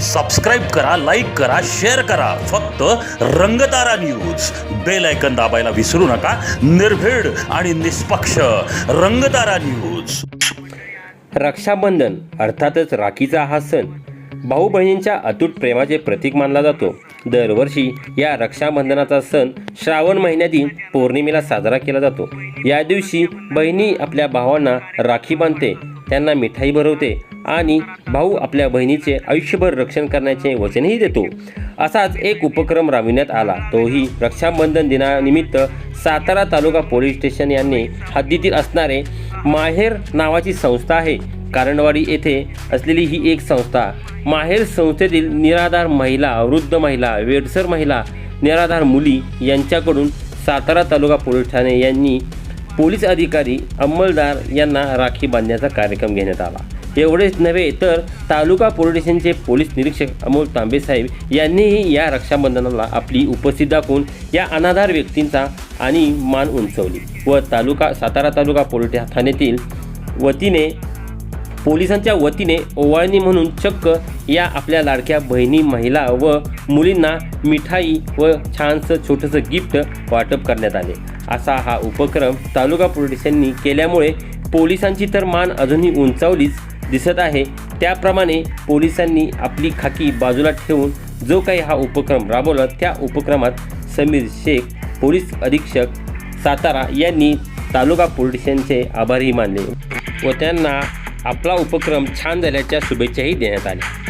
Subscribe करा like करा share करा. फक्त रंगतारा न्यूज बेल ऐकन दाबायला विसरू नका. निर्भीड आणि निष्पक्ष रंगतारा न्यूज रक्षाबंधन अर्थातच राखीचा हा सण भाऊ बहिणींच्या अतूट प्रेमाचे प्रतीक मानला जातो. दरवर्षी या रक्षाबंधनाचा सण श्रावण महिन्यातील पौर्णिमेला साजरा केला जातो. या दिवशी बहिणी आपल्या भावांना राखी बांधते त्यांना मिठाई भरवते आणि भाऊ आपल्या बहिणीचे आयुष्यभर रक्षण करण्याचे वचनही देतो. असाच एक उपक्रम राबविण्यात आला. तोही रक्षाबंधन दिनानिमित्त सातारा तालुका पोलीस स्टेशन यांनी हद्दीतील असणारे माहेर नावाची संस्था आहे. कारणवाडी येथे असलेली ही एक संस्था. माहेर संस्थेतील निराधार महिला वृद्ध महिला वेडसर महिला निराधार मुली यांच्याकडून सातारा तालुका पोलीस ठाणे यांनी पोलीस अधिकारी अंमलदार यांना राखी बांधण्याचा कार्यक्रम घेण्यात आला. एवढेच नव्हे तर तालुका पोलीस स्टेशनचे पोलीस निरीक्षक अमोल तांबेसाहेब यांनीही या रक्षाबंधनाला आपली उपस्थिती दाखवून या अनाधार व्यक्तींचा आणि मान उंचवली व तालुका सातारा तालुका पोलीस ठाण्यातील वतीने पोलिसांच्या वतीने ओवाळणी म्हणून चक्क या आपल्या लाडक्या बहिणी महिला व मुलींना मिठाई व छानसं छोटंसं गिफ्ट वाटप करण्यात आले. असा हा उपक्रम तालुका पोलिसांनी केल्यामुळे पोलिसांची तर मान अजूनही उंचावलीच दिसत आहे. त्याप्रमाणे पोलिसांनी आपली खाकी बाजूला ठेवून जो काही हा उपक्रम राबवला त्या उपक्रमात समीर शेख पोलीस अधीक्षक सातारा यांनी तालुका पोलिसांचे आभारही मानले व त्यांना आपला उपक्रम छान झाल्याच्या शुभेच्छाही देण्यात आल्या.